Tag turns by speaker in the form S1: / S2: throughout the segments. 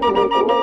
S1: Thank you.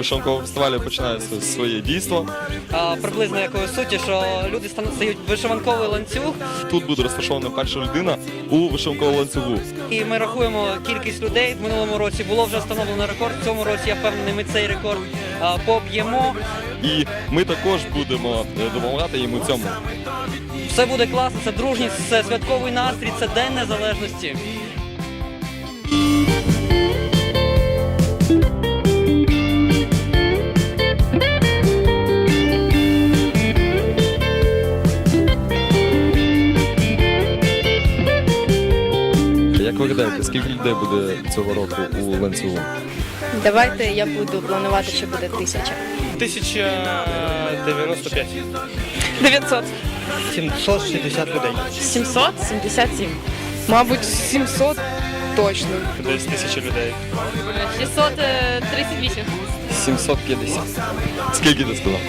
S1: Е, фестивалю починає своє дійство.
S2: А, приблизно якої суті, що люди стають вишиванковий ланцюг,
S1: Тут буде розташована перша людина у вишиванковому ланцюгу.
S2: і ми рахуємо кількість людей. В минулому році було вже встановлено рекорд. В цьому році я впевнений, ми цей рекорд поб'ємо.
S1: І ми також будемо е, допомагати їм у цьому.
S2: Все буде класно, це дружність, це святковий настрій, це День Незалежності.
S1: Скільки людей буде цього року у ланцюгу?
S3: Давайте я буду планувати, що буде тисяча.
S4: 1095.
S3: 900.
S4: 760 людей.
S3: 777. Мабуть, 700 точно.
S4: Десь тисяча людей.
S3: 638.
S1: 750. Скільки ти сказав?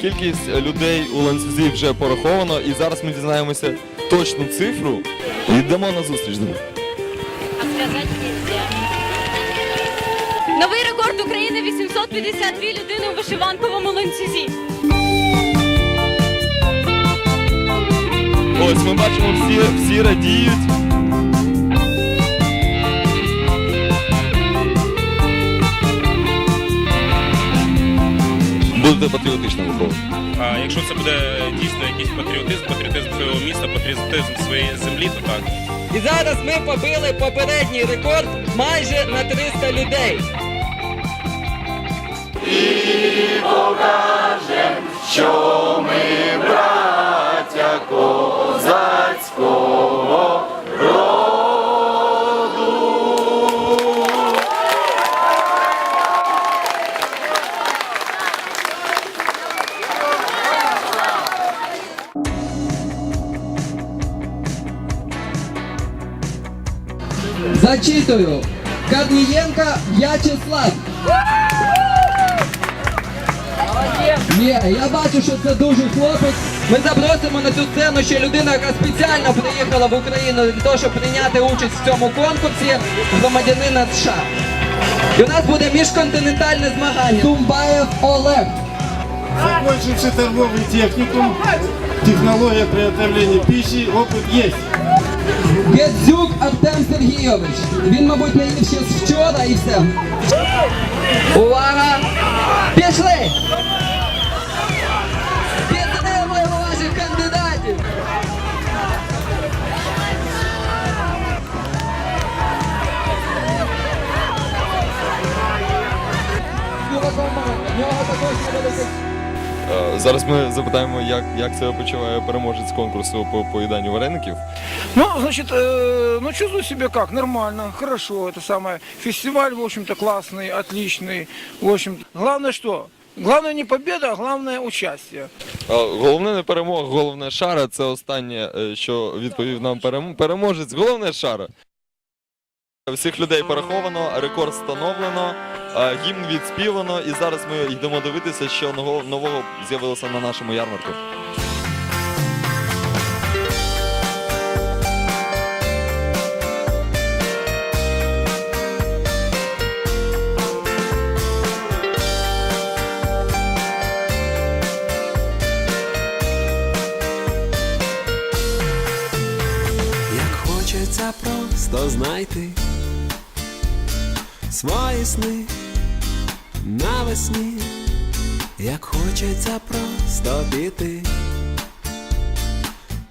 S1: Кількість е, людей у ланцюзі вже пораховано, і зараз ми дізнаємося точну цифру і йдемо на зустріч.
S5: Новий рекорд України 852 людини у вишиванковому ланцюзі.
S1: Ось ми бачимо, всі, всі радіють. Будете патріотично виховувати.
S4: Якщо це буде дійсно якийсь патріотизм, патріотизм свого міста, патріотизм своєї землі, то так.
S2: І зараз ми побили попередній рекорд майже на 300 людей.
S6: Зачитую. Корнієнко В'ячеслав. Є, я бачу, що це дуже хлопець.
S2: Ми запросимо на цю сцену ще людину, яка спеціально приїхала в Україну для того, щоб прийняти участь в цьому конкурсі громадянина США. І у нас буде міжконтинентальне змагання.
S6: Тумбаєв Олег.
S7: Закончивший торговый техникум, технология приготовления пищи, опыт есть.
S6: Гедзюк Артем Сергійович. Він, мабуть, не їв ще вчора і все.
S2: Увага! Пішли!
S1: Зараз ми запитаємо, як, як себе почуває переможець конкурсу по поїданню вареників.
S8: Ну, значит, э, ну чувствую себя как? Нормально, хорошо, это самое. Фестиваль, в общем-то, классный, отличный. В общем, главное что? Главное не победа, а главное участие.
S1: Е, Головне не перемога, головне шара. Це останнє, е, що відповів нам перем- переможець. Головне шара. Всіх людей пораховано, рекорд встановлено, е, гімн відспівано, і зараз ми йдемо дивитися, що нового, з'явилося на нашому ярмарку.
S9: Як хочеться просто знайти свої сни навесні, як хочеться просто піти.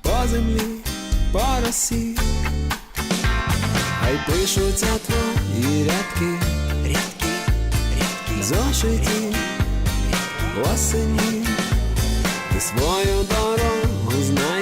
S9: По землі, по росі, хай пишуться твої рядки, рядки, рядки, зошиті осені, ти свою дорогу знайди